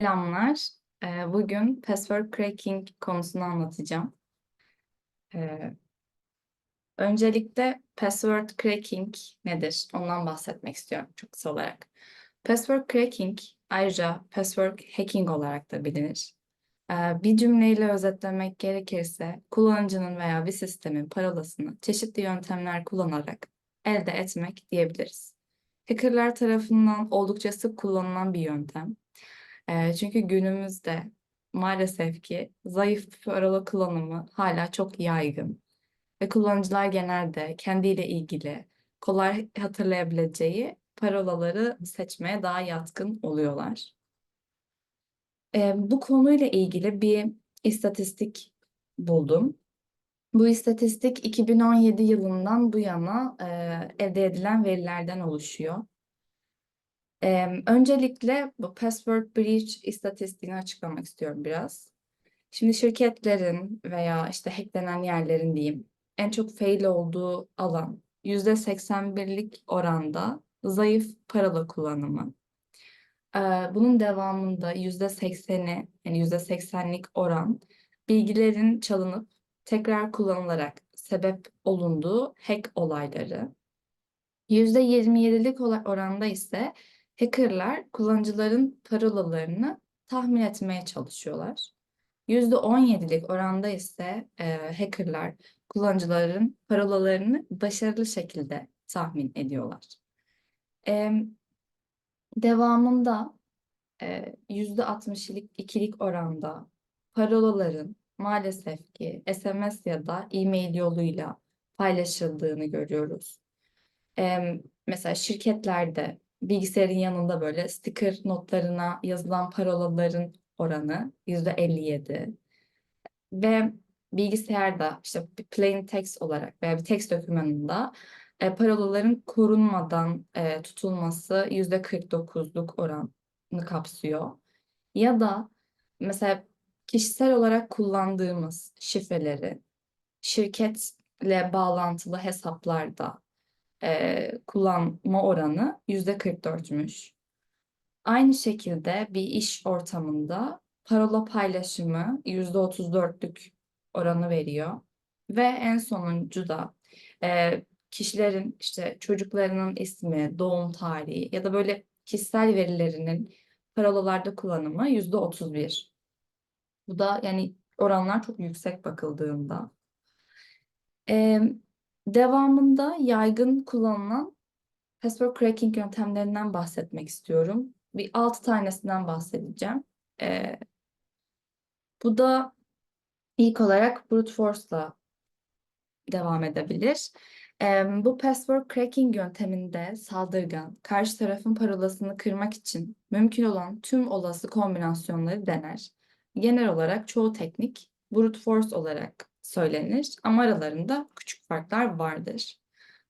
Selamlar. Ee, Bugün password cracking konusunu anlatacağım. Ee, Öncelikle password cracking nedir? Ondan bahsetmek istiyorum çok kısa olarak. Password cracking ayrıca password hacking olarak da bilinir. Ee, Bir cümleyle özetlemek gerekirse kullanıcının veya bir sistemin parolasını çeşitli yöntemler kullanarak elde etmek diyebiliriz. Hackerlar tarafından oldukça sık kullanılan bir yöntem. Eee, çünkü günümüzde maalesef ki zayıf parola kullanımı hala çok yaygın ve kullanıcılar genelde kendiyle ilgili kolay hatırlayabileceği parolaları seçmeye daha yatkın oluyorlar. Eee, bu konuyla ilgili bir istatistik buldum. Bu istatistik 2017 yılından bu yana eee, elde edilen verilerden oluşuyor. Eee, öncelikle bu password breach istatistiğini açıklamak istiyorum biraz. Şimdi şirketlerin veya işte hacklenen yerlerin diyeyim en çok fail olduğu alan %81'lik oranda zayıf parola kullanımı. Eee, bunun devamında %80'i yani %80'lik oran bilgilerin çalınıp tekrar kullanılarak sebep olunduğu hack olayları. %27'lik oranda ise hackerlar kullanıcıların parolalarını tahmin etmeye çalışıyorlar. %17'lik oranda ise e, hackerlar kullanıcıların parolalarını başarılı şekilde tahmin ediyorlar. E, devamında e, %62'lik ikilik oranda parolaların maalesef ki SMS ya da e-mail yoluyla paylaşıldığını görüyoruz. E, mesela şirketlerde bilgisayarın yanında böyle sticker notlarına yazılan parolaların oranı %57 ve bilgisayarda işte plain text olarak veya bir text dokümanında e, parolaların korunmadan e, tutulması %49'luk oranı kapsıyor. Ya da mesela kişisel olarak kullandığımız şifreleri şirketle bağlantılı hesaplarda e, kullanma oranı %44'müş. Aynı şekilde bir iş ortamında parola paylaşımı %34'lük oranı veriyor. Ve en sonuncu da e, kişilerin işte çocuklarının ismi, doğum tarihi ya da böyle kişisel verilerinin parolalarda kullanımı %31. Bu da yani oranlar çok yüksek bakıldığında. Ee, devamında yaygın kullanılan password cracking yöntemlerinden bahsetmek istiyorum. Bir altı tanesinden bahsedeceğim. Ee, bu da ilk olarak brute force'la devam edebilir. Ee, bu password cracking yönteminde saldırgan karşı tarafın parolasını kırmak için mümkün olan tüm olası kombinasyonları dener. Genel olarak çoğu teknik brute force olarak söylenir ama aralarında küçük farklar vardır.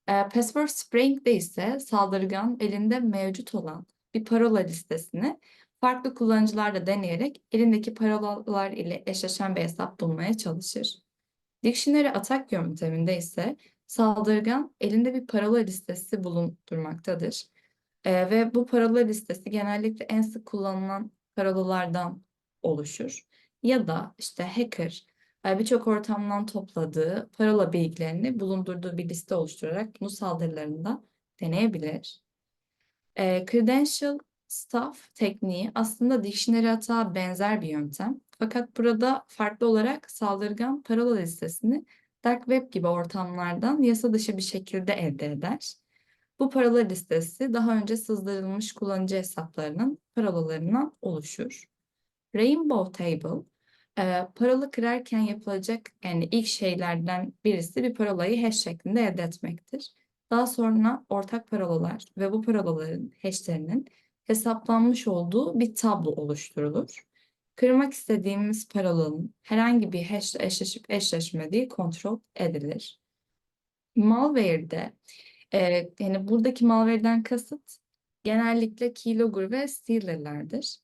E, password Spring'de ise saldırgan elinde mevcut olan bir parola listesini farklı kullanıcılarla deneyerek elindeki parolalar ile eşleşen bir hesap bulmaya çalışır. Dictionary atak yönteminde ise saldırgan elinde bir parola listesi bulundurmaktadır. E, ve bu parola listesi genellikle en sık kullanılan parolalardan oluşur. Ya da işte hacker birçok ortamdan topladığı parola bilgilerini bulundurduğu bir liste oluşturarak bunu saldırılarında deneyebilir. E, credential Stuff tekniği aslında dictionary hata benzer bir yöntem. Fakat burada farklı olarak saldırgan parola listesini dark web gibi ortamlardan yasa dışı bir şekilde elde eder. Bu parola listesi daha önce sızdırılmış kullanıcı hesaplarının parolalarından oluşur. Rainbow Table, e, parola kırarken yapılacak yani ilk şeylerden birisi bir parolayı hash şeklinde elde etmektir. Daha sonra ortak parolalar ve bu parolaların hashlerinin hesaplanmış olduğu bir tablo oluşturulur. Kırmak istediğimiz parolanın herhangi bir hash eşleşip eşleşmediği kontrol edilir. Malware'de e, yani buradaki malware'den kasıt genellikle keylogger ve stealer'lardır.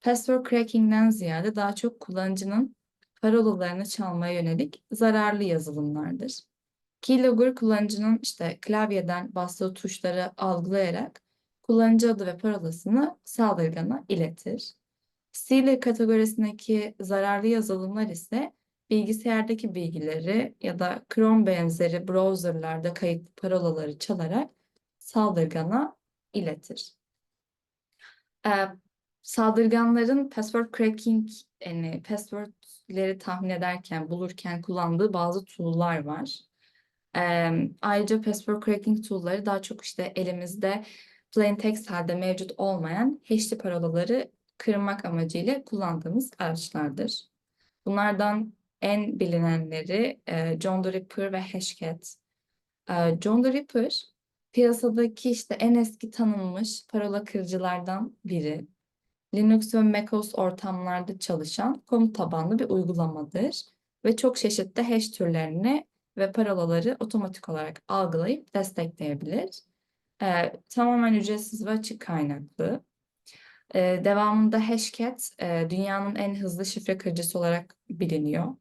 Password cracking'den ziyade daha çok kullanıcının parolalarını çalmaya yönelik zararlı yazılımlardır. Keylogger kullanıcının işte klavyeden bastığı tuşları algılayarak kullanıcı adı ve parolasını saldırgana iletir. Sealer kategorisindeki zararlı yazılımlar ise bilgisayardaki bilgileri ya da Chrome benzeri browserlarda kayıtlı parolaları çalarak saldırgana iletir. Saldırganların password cracking yani passwordleri tahmin ederken, bulurken kullandığı bazı tool'lar var. Ee, ayrıca password cracking tool'ları daha çok işte elimizde plain text halde mevcut olmayan hash'li parolaları kırmak amacıyla kullandığımız araçlardır. Bunlardan en bilinenleri e, John the Ripper ve Hashcat. E, John the Ripper piyasadaki işte en eski tanınmış parola kırıcılardan biri. Linux ve macOS ortamlarda çalışan komut tabanlı bir uygulamadır ve çok çeşitli hash türlerini ve parolaları otomatik olarak algılayıp destekleyebilir. E, tamamen ücretsiz ve açık kaynaklı. E, devamında Hashcat e, dünyanın en hızlı şifre kırıcısı olarak biliniyor.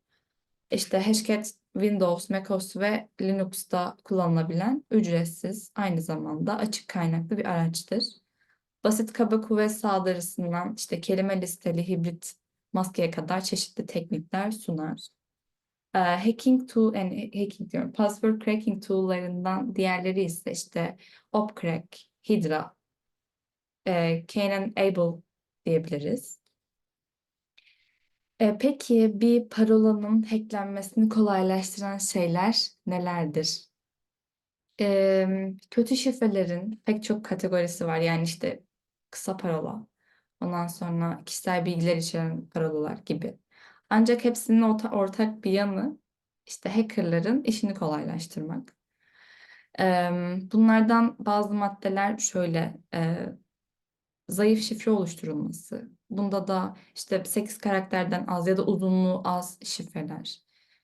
İşte Hashcat Windows, macOS ve Linux'ta kullanılabilen ücretsiz, aynı zamanda açık kaynaklı bir araçtır. Basit kaba kuvvet saldırısından işte kelime listeli hibrit maskeye kadar çeşitli teknikler sunar. Ee, hacking tool, yani hacking diyorum, password cracking tool'larından diğerleri ise işte Opcrack, Hydra, e, Canon Able diyebiliriz. E, peki bir parolanın hacklenmesini kolaylaştıran şeyler nelerdir? E, kötü şifrelerin pek çok kategorisi var. Yani işte kısa parola, ondan sonra kişisel bilgiler içeren parolalar gibi. Ancak hepsinin orta- ortak bir yanı işte hackerların işini kolaylaştırmak. E, bunlardan bazı maddeler şöyle e, zayıf şifre oluşturulması. Bunda da işte 8 karakterden az ya da uzunluğu az şifreler.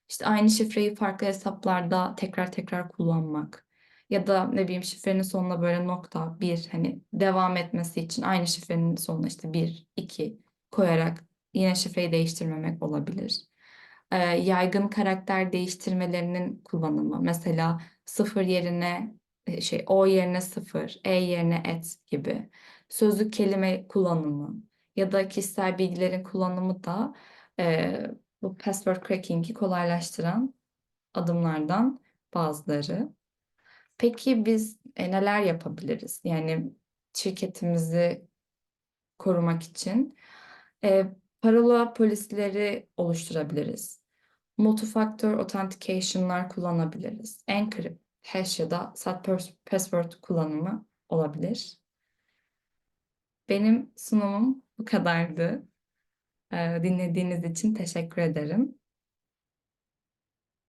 İşte aynı şifreyi farklı hesaplarda tekrar tekrar kullanmak. Ya da ne bileyim şifrenin sonuna böyle nokta, bir hani devam etmesi için aynı şifrenin sonuna işte bir, iki koyarak yine şifreyi değiştirmemek olabilir. Ee, yaygın karakter değiştirmelerinin kullanımı. Mesela sıfır yerine e, şey o yerine sıfır, e yerine et gibi sözlük kelime kullanımı ya da kişisel bilgilerin kullanımı da e, bu password cracking'i kolaylaştıran adımlardan bazıları. Peki biz e, neler yapabiliriz? Yani şirketimizi korumak için e, parola polisleri oluşturabiliriz. Multi-factor authentication'lar kullanabiliriz. Encrypt, hash ya da sat password kullanımı olabilir. Benim sunumum bu kadardı. Ee, dinlediğiniz için teşekkür ederim.